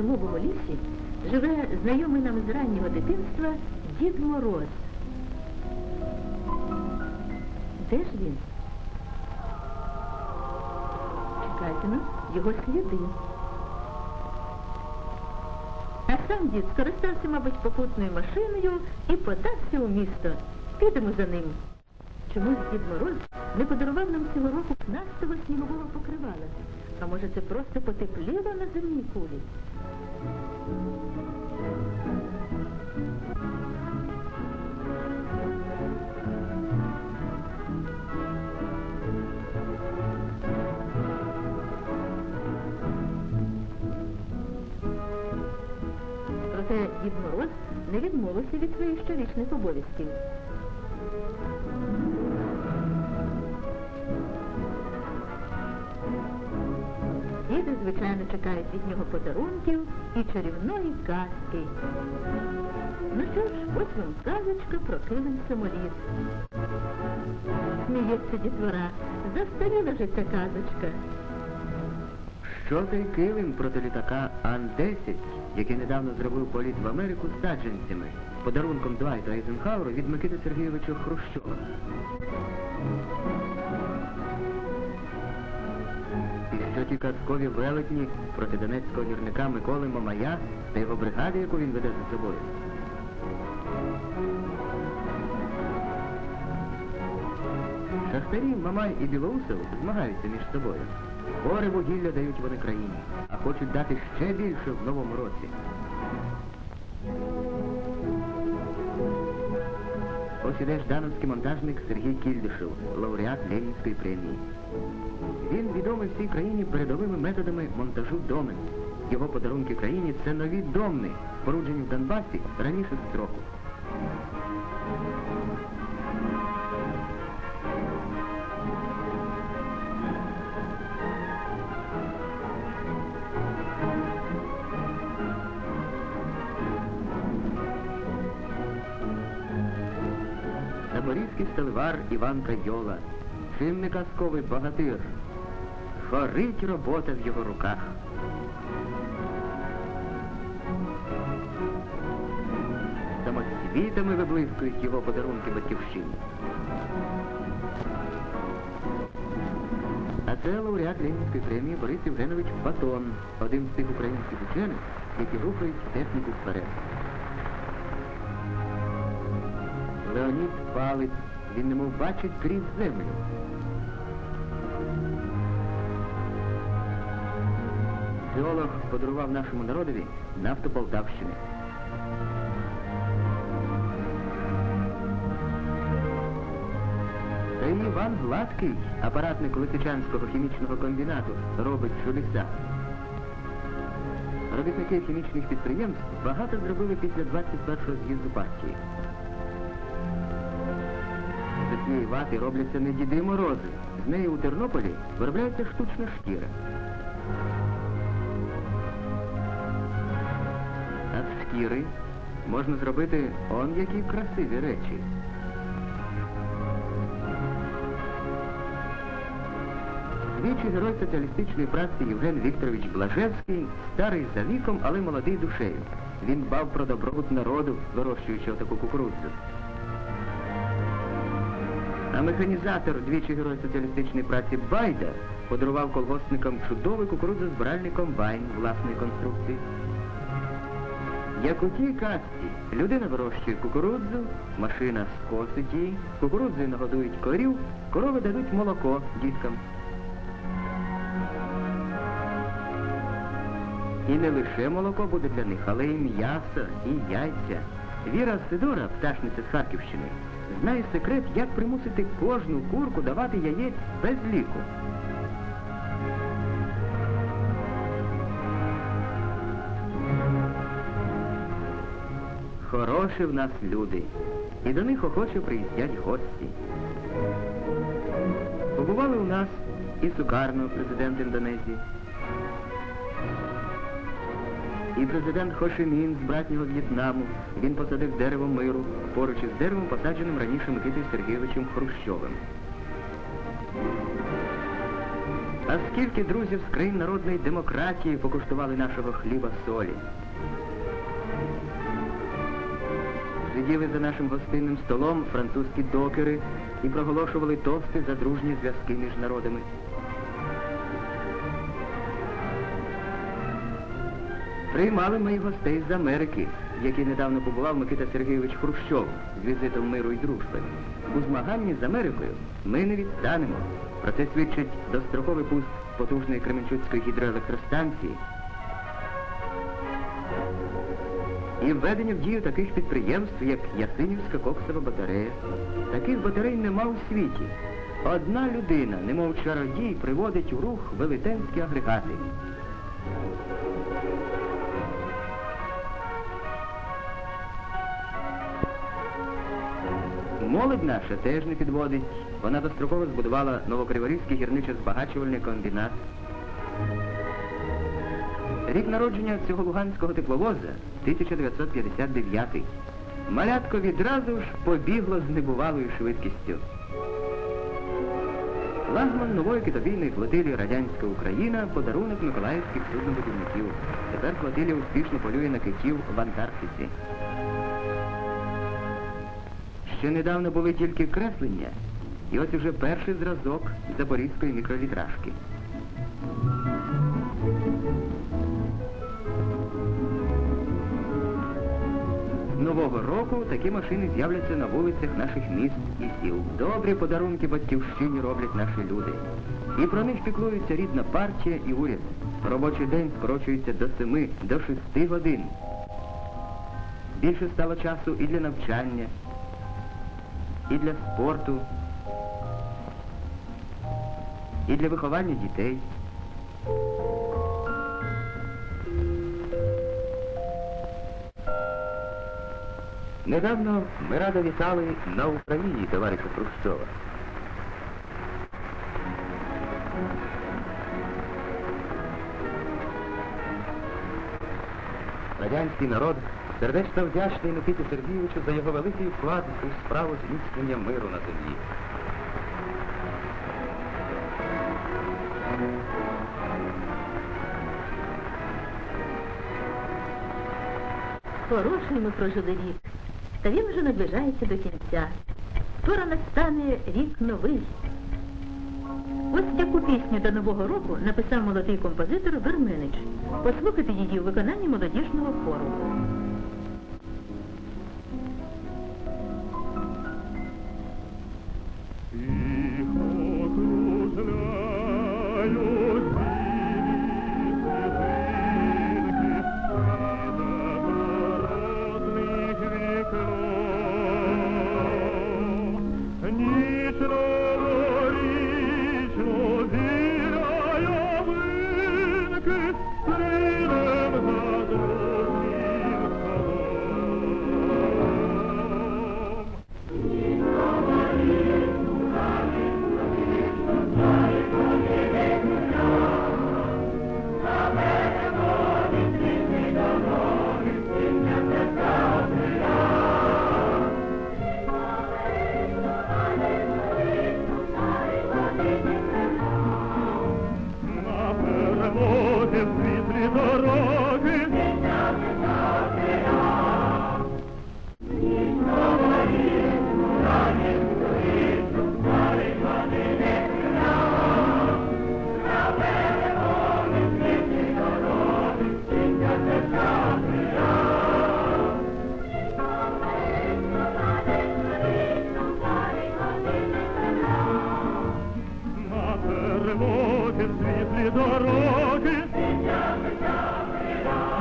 зимовому лісі живе знайомий нам з раннього дитинства Дід Мороз. Де ж він? Чекайте ну, його сліди. А сам дід скористався, мабуть, попутною машиною і подався у місто. Підемо за ним. Чомусь Дід Мороз не подарував нам цього року пнастого снігового покривала. А може це просто потепліло на земній кулі? Проте Дід Мороз не відмовився від своїх щорічних обов'язків. Звичайно, чекають від нього подарунків і чарівної казки. Ну що ж, ось вам казочка про килим самоліт. Сміється дітвора. Застаріла вже ця казочка. Що той килим проти літака Ан-10, який недавно зробив політ в Америку з саджанцями, подарунком Двайта Айзенхауеру від Микити Сергійовича Хрущова. Ті казкові велетні проти донецького гірника Миколи Мамая та його бригади, яку він веде за собою. Шахтарі Мамай і Білоусов змагаються між собою. Гори вугілля дають вони країні, а хочуть дати ще більше в новому році. Ось ждановський монтажник Сергій Кільдишев, лауреат Ленінської премії. Він відомий всій країні передовими методами монтажу домен. Його подарунки країні це нові домни, споруджені в Донбасі раніше строку. Сталевар Іван Кайола, чим не казковий богатир. Горить робота в його руках. Самоцвітами виблискують його подарунки батьківщині. А це лауреат Ленінської премії Борис Євгенович Батон, один з тих українських учених, які рухають техніку вперед. Леонід палить, він немов бачить крізь землю. Геолог подарував нашому народові нафту Полтавщини. Та й Іван Гладкий, апаратник Лисичанського хімічного комбінату, робить чудеса. Робітники хімічних підприємств багато зробили після 21-го з'їзду партії. Цієї вати робляться не діди морози. З неї у Тернополі виробляється штучна шкіра. А з шкіри можна зробити он які красиві речі. Двічі герой соціалістичної праці Євген Вікторович Блажевський, старий за віком, але молодий душею. Він дбав про добробут народу, вирощуючи отаку кукурудзу. А механізатор, двічі герой соціалістичної праці Байда, подарував колгоспникам чудовий кукурудзозбиральний комбайн власної конструкції. Як у тій казці, людина вирощує кукурудзу, машина скосить її, кукурудзою нагодують корів, корови дадуть молоко діткам. І не лише молоко буде для них, але й м'ясо, і яйця. Віра Сидора, пташниця з Харківщини, знає секрет, як примусити кожну курку давати яєць без ліку. Хороші в нас люди, і до них охоче приїздять гості. Побували у нас і Сукарно, президент Індонезії, і президент Хошимін з братнього В'єтнаму. Він посадив дерево миру поруч із деревом, посадженим раніше Микитою Сергійовичем Хрущовим. А скільки друзів з країн народної демократії покуштували нашого хліба солі? Сиділи за нашим гостинним столом французькі докери і проголошували тости за дружні зв'язки між народами. Приймали ми гостей з Америки, в якій недавно побував Микита Сергійович Хрущов з візитом миру і дружби. У змаганні з Америкою ми не відстанемо. Про це свідчить достроковий пуст потужної Кременчуцької гідроелектростанції і введення в дію таких підприємств, як Ясинівська коксова батарея. Таких батарей нема у світі. Одна людина, немов чародій, приводить у рух велетенські агрегати. Молодь наша теж не підводить. Вона достроково збудувала Новокриворізький гірничо-збагачувальний комбінат. Рік народження цього луганського тепловоза 1959. Малятко відразу ж побігло з небувалою швидкістю. Лагман нової китобійної флотилії Радянська Україна подарунок миколаївських суднобудівників. Тепер флотилія успішно полює на китів в Антарктиці. Ще недавно були тільки креслення, і ось уже перший зразок запорізької мікролітражки. Нового року такі машини з'являться на вулицях наших міст і сіл. Добрі подарунки батьківщині роблять наші люди. І про них піклується рідна партія і уряд. Робочий день скорочується до семи, до шести годин. Більше стало часу і для навчання, і для спорту, і для виховання дітей. Недавно ми радо вітали на Україні товариша Хрущова. Радянський народ сердечно вдячний Микиті Сергійовичу за його великий вклад у справу зміцнення миру на землі. Хороший ми прожили рік, та він вже наближається до кінця. Скоро настане рік новий. Ось яку пісню до Нового року написав молодий композитор Верменич. Послухайте її у виконанні молодіжного хору.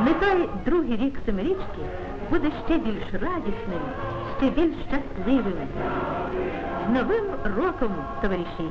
Нехай другий рік семирічки буде ще більш радісним, ще більш щасливим. З Новим роком, товариші!